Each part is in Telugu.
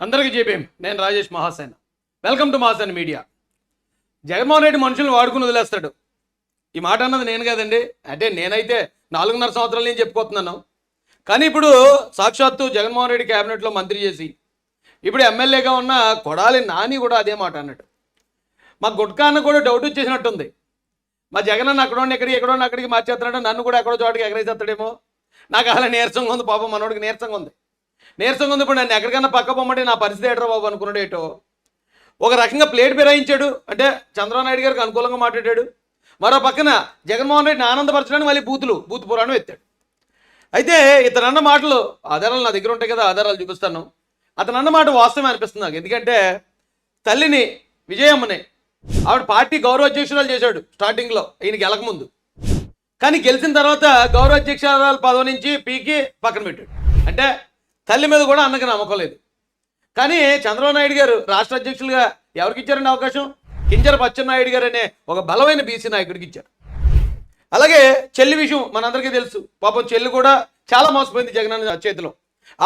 అందరికీ చెప్పేం. నేను Rajesh Mahasena. Welcome to Mahasena media. Jaganmohan Reddy మనుషులను వాడుకుని వదిలేస్తాడు. ఈ మాట అన్నది నేను కదండి. అంటే నేనైతే నాలుగున్నర సంవత్సరాల నుంచి చెప్పుకోతున్నాను కానీ ఇప్పుడు సాక్షాత్తు జగన్మోహన్ రెడ్డి క్యాబినెట్లో మంత్రి చేసి ఇప్పుడు ఎమ్మెల్యేగా ఉన్న కొడాలి నాని కూడా అదే మాట అన్నట్టు. మా గుట్కా అన్న కూడా డౌట్ వచ్చేసినట్టుంది. మా జగన్ అన్న అక్కడ ఎక్కడికి ఎక్కడో అక్కడికి మార్చేస్తున్నాడు నన్ను కూడా ఎక్కడో చోటకి ఎగరేసేస్తాడేమో. నాకు అలా నీరసంగా ఉంది పాపం మనోడికి నీరసంగా ఉంది. నీరసంగా ఉంది ఇప్పుడు నన్ను ఎక్కడికన్నా పక్క పొమ్మంటే నా పరిస్థితి ఏంట్రా బాబు అనుకున్నాడు ఏటో? ఒక రకంగా ప్లేట్ ఫిరాయించాడు. అంటే చంద్రబాబు నాయుడు గారికి అనుకూలంగా మాట్లాడాడు. మరో పక్కన జగన్మోహన్ రెడ్డిని ఆనందపరచడానికి మళ్ళీ బూతులు బూత్ పురాణం ఎత్తాడు. అయితే ఇతనన్న మాటలు ఆధారాలు నా దగ్గర ఉంటాయి కదా ఆధారాలు చూపిస్తాను. అతనన్న మాట వాస్తవమే అనిపిస్తుంది నాకు. ఎందుకంటే తల్లిని విజయమ్మని ఆవిడ పార్టీ గౌరవ అధ్యక్షురాలు చేశాడు స్టార్టింగ్లో. ఈయన గెలకముందు. కానీ గెలిచిన తర్వాత గౌరవ అధ్యక్షురాలు పదవి నుంచి పీకి పక్కన పెట్టాడు. అంటే తల్లి మీద కూడా అన్నకి నమ్మకం లేదు. కానీ చంద్రబాబు నాయుడు గారు రాష్ట్ర అధ్యక్షులుగా ఎవరికి ఇచ్చారండి అవకాశం? కింజర పచ్చెన్నాయుడు గారు అనే ఒక బలమైన బీసీ నాయకుడికి ఇచ్చారు. అలాగే చెల్లి విషయం మనందరికీ తెలుసు. పాపం చెల్లి కూడా చాలా మోసపోయింది జగన్ చేతిలో.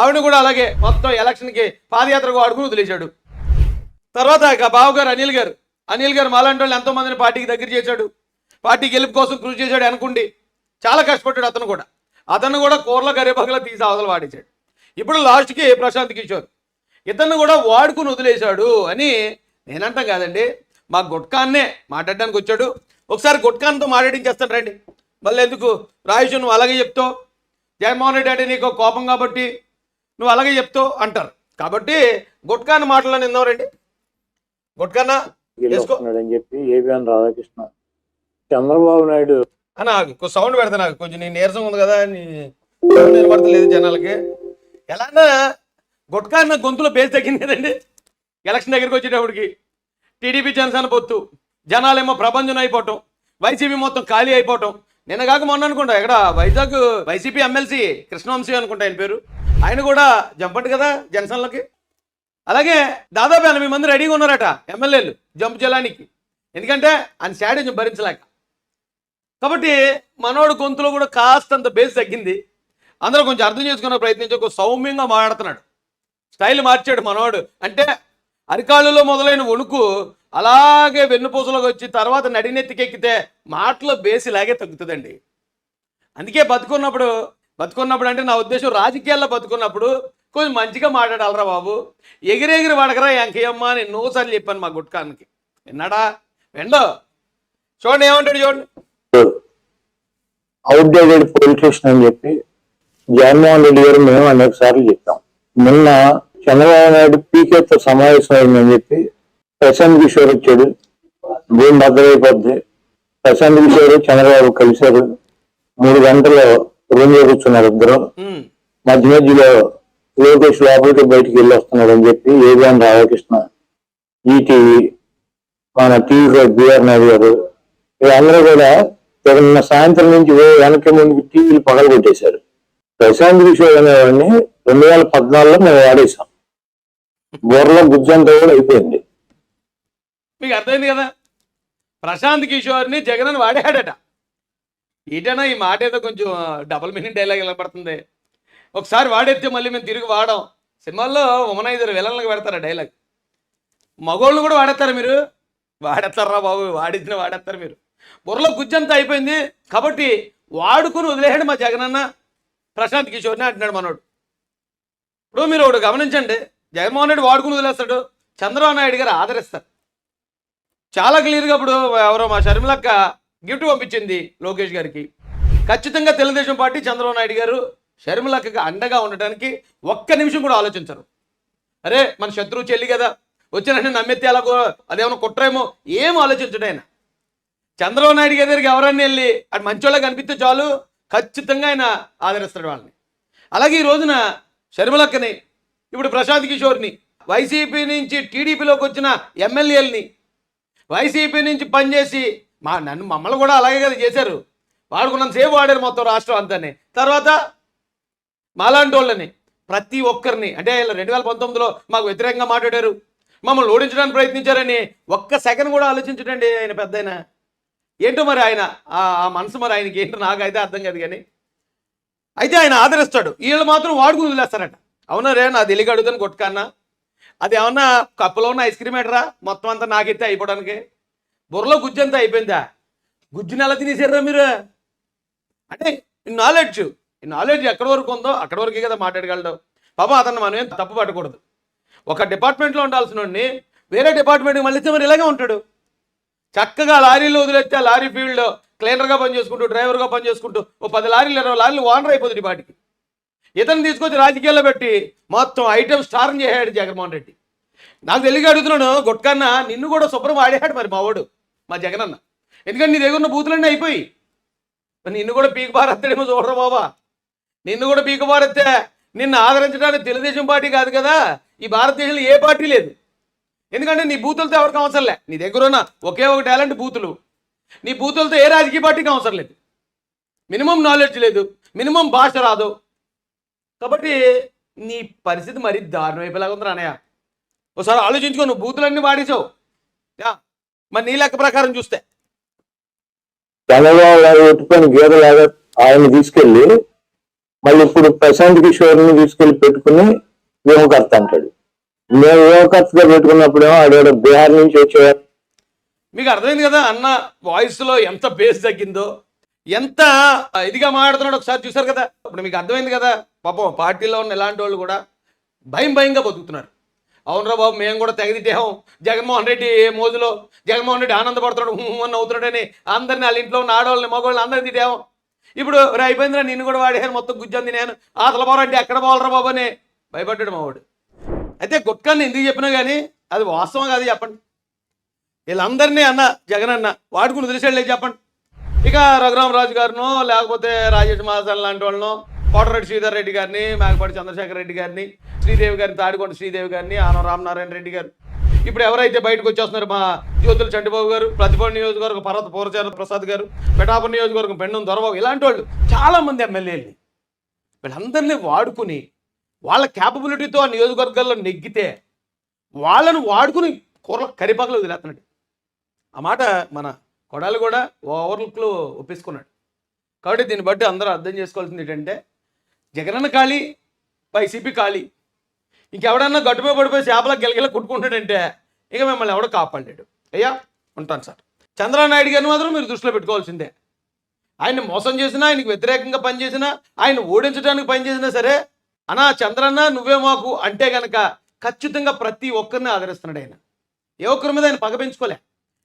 ఆవిడ కూడా అలాగే మొత్తం ఎలక్షన్కి పాదయాత్రకు వాడుకుని వదిలేశాడు. తర్వాత ఇక బావగారు అనిల్ గారు. అనిల్ గారు మాలాంటి వాళ్ళు ఎంతోమందిని పార్టీకి దగ్గర చేశాడు. పార్టీ గెలుపు కోసం కృషి చేశాడు అనుకుండి చాలా కష్టపడ్డాడు అతను కూడా. అతను కూడా కూరల గరిపగల తీసి అవతల వాడేశాడు. ఇప్పుడు లాస్ట్కి ప్రశాంత్ కిషోర్ ఇతన్ని కూడా వాడుకుని వదిలేశాడు అని నేనంటాం కాదండి మా గుట్కాన్నే మాట్లాడడానికి వచ్చాడు. ఒకసారి గుట్కాన్తో మాట్లాడించేస్తాను రండి. మళ్ళీ ఎందుకు? రాయుషు నువ్వు అలాగే చెప్తావు. జగన్మోహన్ రెడ్డి అంటే నీకు కోపం కాబట్టి నువ్వు అలాగే చెప్తావు అంటారు. కాబట్టి గుట్కాన్ మాటలను నిందాం రండి. గుట్కానా? అని చెప్పి ఏబిఎన్ రాధాకృష్ణ. చంద్రబాబు నాయుడు. అన్న కొంచెం సౌండ్ పెడతా నాకు. కొంచెం నీ నీరసం ఉంది కదా నీ సౌండ్ వినపడతలేదు జనాలకి. ఎలానా గుట్కా అన్న గొంతులో బేస్ తగ్గింది కదండి ఎలక్షన్ దగ్గరికి వచ్చేటప్పటికి టీడీపీ జనసేన పొత్తు జనాలేమో ప్రపంచం అయిపోవటం వైసీపీ మొత్తం ఖాళీ అయిపోవటం. నిన్న కాక మొన్న అనుకుంటా ఇక్కడ వైజాగ్ వైసీపీ ఎమ్మెల్సీ కృష్ణవంశీ అనుకుంటా ఆయన పేరు. ఆయన కూడా జంపండి కదా జనసేనలోకి. అలాగే దాదాపు ఎనభై మంది రెడీగా ఉన్నారట ఎమ్మెల్యేలు జంప్ చేయడానికి ఎందుకంటే ఆయన శాడేజ్ భరించలేక. కాబట్టి మనోడు గొంతులో కూడా కాస్తంత బేస్ తగ్గింది. అందరూ కొంచెం అర్థం చేసుకునే ప్రయత్నించి ఒక సౌమ్యంగా మాట్లాడుతున్నాడు. స్టైల్ మార్చాడు మనవాడు అంటే అరికాళ్ళలో మొదలైన వణుకు అలాగే వెన్నుపూసలోకి వచ్చి తర్వాత నడినెత్తికెక్కితే మాటలో బేస్ ఇలాగే తగ్గుతుందండి. అందుకే బతుకున్నప్పుడు బతుకున్నప్పుడు అంటే నా ఉద్దేశం రాజకీయాల్లో బతుకున్నప్పుడు కొంచెం మంచిగా మాట్లాడాలరా బాబు. ఎగిరెగిరి వాడకరా ఎంకయ్యమ్మ అని ఎన్నోసార్లు చెప్పాను మా గుట్కానికి. విన్నాడా? వెండో. చూడండి ఏమంటాడు చూడండి. ఔద్యోగిక పోలీస్ స్టేషన్ అని చెప్పి జగన్మోహన్ రెడ్డి గారు మేము అనేక సార్లు చెప్పాం. నిన్న చంద్రబాబు నాయుడు పీకేతో సమావేశం అయిందని చెప్పి ప్రశాంత్ కిషోర్ వచ్చాడు. భూమి భద్రైపోద్ది ప్రశాంత్ కిషోర్ చంద్రబాబు కలిశారు. మూడు గంటలు రూమ్లో కూర్చున్నారు ఇద్దరు. మధ్య మధ్యలో లోకేష్ లోపలికి బయటికి వెళ్ళి వస్తున్నాడు అని చెప్పి ఏబిఎన్ రాధాకృష్ణ ఈటీవీ మన టీవీ బిఆర్ నాయుడు గారు వీళ్ళందరూ కూడా నిన్న సాయంత్రం నుంచి ఓ వెనక ముందు టీవీలు పగల కొట్టేశారు ప్రశాంత్ కిషోర్ అనేవాడిని రెండు వేల పద్నాలుగులో మేము వాడేసాం బుర్రలో గుజ్జంతా కూడా అయిపోయింది. మీకు అర్థమైంది కదా? ప్రశాంత్ కిషోర్ని జగన్ అని వాడాడట. ఏటైనా ఈ మాట ఏదో కొంచెం డబుల్ మీనింగ్ డైలాగ్ ఎలా పడుతుంది. ఒకసారి వాడేస్తే మళ్ళీ మేము తిరిగి వాడాం. సినిమాల్లో ఉమనైజర్ విలన్లకు పెడతారు డైలాగ్ మగోళ్ళు కూడా వాడేస్తారు మీరు. వాడేస్తారా బాబు? వాడించిన వాడేస్తారు మీరు. బుర్రలో గుజ్జంతా అయిపోయింది. కాబట్టి వాడుకుని వదిలేసాడు మా జగనన్న. ప్రశాంత్ కిషోర్ని అంటున్నాడు మనోడు. ఇప్పుడు మీరు ఒకటి గమనించండి జగన్మోహన్ రెడ్డి వాడుకుని వదిలేస్తాడు చంద్రబాబు నాయుడు గారు ఆదరిస్తారు. చాలా క్లియర్గా ఇప్పుడు ఎవరో మా షర్మిలక్క గిఫ్ట్ పంపించింది లోకేష్ గారికి. ఖచ్చితంగా తెలుగుదేశం పార్టీ చంద్రబాబు నాయుడు గారు షర్మిలక్కకి అండగా ఉండటానికి ఒక్క నిమిషం కూడా ఆలోచించరు. అరే మన శత్రువు చెల్లి కదా వచ్చిన నమ్మెత్తే అలా అదేమన్నా కుట్రేమో ఏం ఆలోచించడు ఆయన. చంద్రబాబు నాయుడు గారి దగ్గరికి ఎవరన్నా వెళ్ళి అటు మంచోళ్ళగా కనిపిస్తే చాలు ఖచ్చితంగా ఆయన ఆదరిస్తాడు వాళ్ళని. అలాగే ఈ రోజున షర్మిలక్కని ఇప్పుడు ప్రశాంత్ కిషోర్ని వైసీపీ నుంచి టీడీపీలోకి వచ్చిన ఎమ్మెల్యేలని వైసీపీ నుంచి పనిచేసి మా నన్ను మమ్మల్ని కూడా అలాగే కదా చేశారు. వాడుకున్నంత సేపు వాడారు మొత్తం రాష్ట్రం అంతానే. తర్వాత మాలాంటి వాళ్ళని ప్రతి ఒక్కరిని అంటే రెండు వేల పంతొమ్మిదిలో మాకు వ్యతిరేకంగా మాట్లాడారు. మమ్మల్ని ఓడించడానికి ప్రయత్నించారని ఒక్క సెకండ్ కూడా ఆలోచించడండి ఆయన పెద్ద ఏంటో మరి ఆయన? ఆ మనసు మరి ఆయనకి ఏంటో నాకైతే అర్థం కాదు కానీ. అయితే ఆయన ఆదరిస్తాడు. వీళ్ళు మాత్రం వాడుకుని వదిలేస్తారట. అవునా రే నా తెలియక అడుగుతాను కొట్టుకన్నా. అది ఏమన్నా కప్పులో ఉన్న ఐస్ క్రీమ్ ఎడరా మొత్తం అంతా నాకెత్తే అయిపోవడానికి. బుర్రలో గుజ్జు అంతా అయిపోయిందా? గుజ్జుని ఎలా తినేసారా మీరు? అంటే ఈ నాలెడ్జ్ ఈ నాలెడ్జ్ ఎక్కడి వరకు ఉందో అక్కడి వరకే కదా మాట్లాడగలడు. పాపం అతను మనం ఏం తప్పు పట్టకూడదు. ఒక డిపార్ట్మెంట్లో ఉండాల్సిన వేరే డిపార్ట్మెంట్కి మళ్ళీ ఇస్తే మరి ఇలాగే ఉంటాడు. చక్కగా లారీలు వదిలేస్తే లారీ ఫీల్డ్లో క్లీనర్గా పనిచేసుకుంటూ డ్రైవర్గా పనిచేసుకుంటూ ఓ పది లారీలు ఇరవై లారీలు ఓనర్ అయిపోతుంది ఈ ఇతను తీసుకొచ్చి రాజకీయాల్లో పెట్టి మొత్తం ఐటమ్ స్టార్ చేశాడు జగన్మోహన్ రెడ్డి. నాకు తెలియక అడుగుతున్నాను గుట్కన్న నిన్ను కూడా శుభ్రం ఆడేశాడు మరి మావాడు మా జగనన్న. ఎందుకంటే నీ దగ్గర ఉన్న బూతులన్నీ అయిపోయి. నిన్ను కూడా పీక బారెత్తాడేమో చూడరా బాబా. నిన్ను కూడా పీక బారెత్తే నిన్ను ఆదరించడానికి తెలుగుదేశం పార్టీ కాదు కదా ఈ భారతదేశంలో ఏ పార్టీ లేదు. ఎందుకంటే నీ బూతులతో ఎవరికి అవసరం లే. నీ దగ్గర ఉన్న ఒకే ఒక టాలెంట్ బూతులు. నీ బూతులతో ఏ రాజకీయ పార్టీకి అవసరం లేదు. మినిమం నాలెడ్జ్ లేదు. మినిమం భాష రాదు. కాబట్టి నీ పరిస్థితి మరీ దారుణం అయిపోయేలాగా ఉంది రానయ్య ఒకసారి ఆలోచించుకో నువ్వు బూతులన్నీ వాడేసావు యా, మరి నీ లెక్క ప్రకారం చూస్తే. చంద్రబాబు గారు పెట్టుకొని గీతలాగా ఆయన తీసుకెళ్ళి మళ్ళీ ఇప్పుడు ప్రశాంత్ కిషోర్ని తీసుకెళ్ళి పెట్టుకుని వ్యోమకర్త అంటాడు. మేము వ్యోమకర్తగా పెట్టుకున్నప్పుడేమో ఆడ బీహార్ నుంచి వచ్చేవారు. మీకు అర్థమైంది కదా అన్న వాయిస్లో ఎంత బేస్ తగ్గిందో? ఎంత ఇదిగా మాట్లాడుతున్నాడు ఒకసారి చూసారు కదా? ఇప్పుడు మీకు అర్థమైంది కదా? పాపం పార్టీలో ఉన్న ఎలాంటి వాళ్ళు కూడా భయం భయంగా బతుకుతున్నారు. అవునరా బాబు మేము కూడా తెగదిట్టాం జగన్మోహన్ రెడ్డి ఏ మోజులో? జగన్మోహన్ రెడ్డి ఆనందపడుతున్నాడు అని అవుతున్నాడని అందరిని వాళ్ళ ఇంట్లో ఉన్న ఆడవాళ్ళని మగవాళ్ళని అందరిని తిట్టాం. ఇప్పుడు రే అయిపోయిందిరా నిన్ను కూడా వాడేసాను మొత్తం గుజ్జంది నేను. ఆతల పోరంటే ఎక్కడ పోవాలరా బాబు అని భయపడ్డాడు మావాడు అయితే గుట్కాన్ని ఎందుకు చెప్పినా కానీ అది వాస్తవం కాదు చెప్పండి. వీళ్ళందరినీ అన్న జగన్ అన్న వాడుకుని వదిలేసాడు చెప్పండి. ఇక రఘురామరాజు గారినో లేకపోతే రాజేష్ మహాసన్ లాంటి వాళ్ళనో కోటరెడ్డి శ్రీధర్ రెడ్డి గారిని మేకపాటి చంద్రశేఖర్ రెడ్డి గారిని శ్రీదేవి గారిని తాడికొండ శ్రీదేవి గారిని ఆనం రామనారాయణ రెడ్డి గారు ఇప్పుడు ఎవరైతే బయటకు వచ్చేస్తున్నారు మా జ్యోతుల చంటిబాబు గారు ప్రతిభవన్ నియోజకవర్గం పర్వత పూర్వచార ప్రసాద్ గారు పెటాపూర్ నియోజకవర్గం పెండం దొరబాబు ఇలాంటి వాళ్ళు చాలామంది ఎమ్మెల్యేలు వీళ్ళందరినీ వాడుకుని వాళ్ళ క్యాపబిలిటీతో ఆ నియోజకవర్గాల్లో నెగ్గితే వాళ్ళను వాడుకుని కూరల కరిపాకలు వదిలేస్తున్నాడు. ఆ మాట మన కొడాలి కూడా ఓవర్లుక్లో ఒప్పేసుకున్నాడు. కాబట్టి దీన్ని బట్టి అందరూ అర్థం చేసుకోవాల్సింది ఏంటంటే జగనన్న ఖాళీ వైసీపీ ఖాళీ. ఇంకెవడన్నా గట్టుపై పడిపోయి చేపల గెలగెల కొట్టుకుంటాడంటే ఇక మిమ్మల్ని ఎవడో కాపాడలేడు. అయ్యా ఉంటాను సార్. చంద్రనాయుడు నాయుడు గారిని మాత్రం మీరు దృష్టిలో పెట్టుకోవాల్సిందే. ఆయన్ని మోసం చేసినా ఆయనకి వ్యతిరేకంగా పనిచేసినా ఆయన ఓడించడానికి పనిచేసినా సరే అనా చంద్రన్న నువ్వే మాకు అంటే గనక ఖచ్చితంగా ప్రతి ఒక్కరిని ఆదరిస్తున్నాడు ఆయన. ఏ ఒక్కరి మీద ఆయన పగ పెంచుకోలే.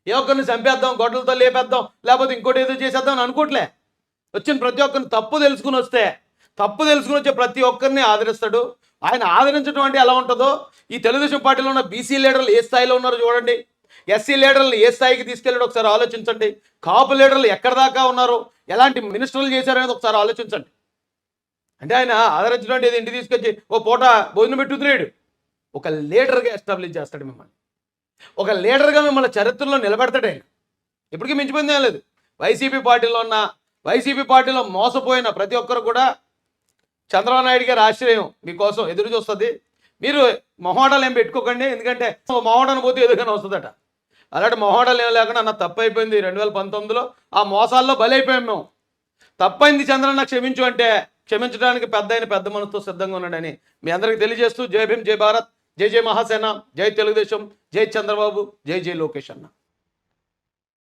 ఏ ఒక్కరిని చంపేద్దాం గొడ్డలతో లేపేద్దాం లేకపోతే ఇంకోటి ఏదో చేసేద్దాం అని అనుకోవట్లే వచ్చిన ప్రతి ఒక్కరిని తప్పు తెలుసుకుని వస్తే తప్పు తెలుసుకుని వచ్చే ప్రతి ఒక్కరిని ఆదరిస్తాడు. ఆయన ఆదరించడం అంటే ఎలా ఉంటుందో ఈ తెలుగుదేశం పార్టీలో ఉన్న బీసీ లీడర్లు ఏ స్థాయిలో ఉన్నారో చూడండి. ఎస్సీ లీడర్లు ఏ స్థాయికి తీసుకెళ్ళాడు ఒకసారి ఆలోచించండి. కాపు లీడర్లు ఎక్కడ దాకా ఉన్నారో? ఎలాంటి మినిస్టర్లు చేశారనేది ఒకసారి ఆలోచించండి. అంటే ఆయన ఆదరించడం అంటే ఇంటికి తీసుకొచ్చి ఓ పూట భోజనం పెట్టుతున్నాడు. ఒక లీడర్గా ఎస్టాబ్లిష్ చేస్తాడు మిమ్మల్ని. ఒక లీడర్గా మిమ్మల్ని చరిత్రలో నిలబెడతాడు ఆయన. ఇప్పటికీ మించిపోయింది ఏం లేదు. వైసీపీ పార్టీలో ఉన్న వైసీపీ పార్టీలో మోసపోయిన ప్రతి ఒక్కరు కూడా చంద్రబాబు నాయుడు గారి ఆశ్రయం మీకోసం ఎదురు చూస్తుంది. మీరు మొహోడాలు ఏం పెట్టుకోకండి ఎందుకంటే మొహోడాన్ని పోతే ఎదురుగానే వస్తుందట. అలాంటి మొహోడలు ఏం లేకుండా అన్న తప్పు అయిపోయింది. రెండు వేల పంతొమ్మిదిలో ఆ మోసాల్లో బలైపోయాం మేము. తప్పైంది చంద్రన్న క్షమించు అంటే క్షమించడానికి పెద్ద అయిన పెద్ద మనసుతో సిద్ధంగా ఉన్నాడని మీ అందరికీ తెలియజేస్తూ జై భీమ్ జై భారత్ జై జై మహాసేన జై తెలుగుదేశం జై చంద్రబాబు జై జై లోకేష్ అన్న.